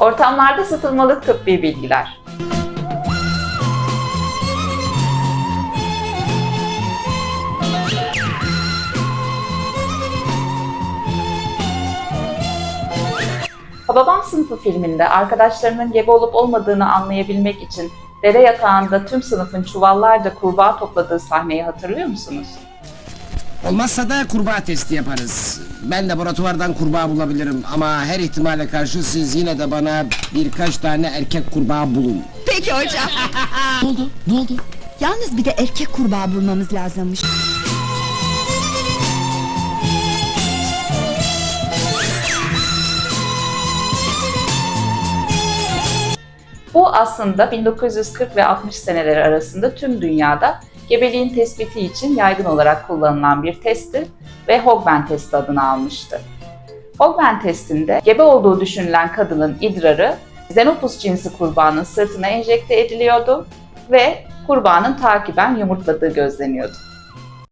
Ortamlarda satılmalı tıbbi bilgiler. Hababam sınıfı filminde arkadaşlarının gebe olup olmadığını anlayabilmek için dere yatağında tüm sınıfın çuvallarca kurbağa topladığı sahneyi hatırlıyor musunuz? Olmazsa da kurbağa testi yaparız. Ben laboratuvardan kurbağa bulabilirim ama her ihtimale karşı siz yine de bana birkaç tane erkek kurbağa bulun. Peki hocam. Ne oldu? Ne oldu? Yalnız bir de erkek kurbağa bulmamız lazımmış. Bu aslında 1940 ve 60 seneleri arasında tüm dünyada gebeliğin tespiti için yaygın olarak kullanılan bir testti ve Hogben testi adını almıştı. Hogben testinde gebe olduğu düşünülen kadının idrarı Xenopus cinsi kurbağanın sırtına enjekte ediliyordu ve kurbağanın takiben yumurtladığı gözleniyordu.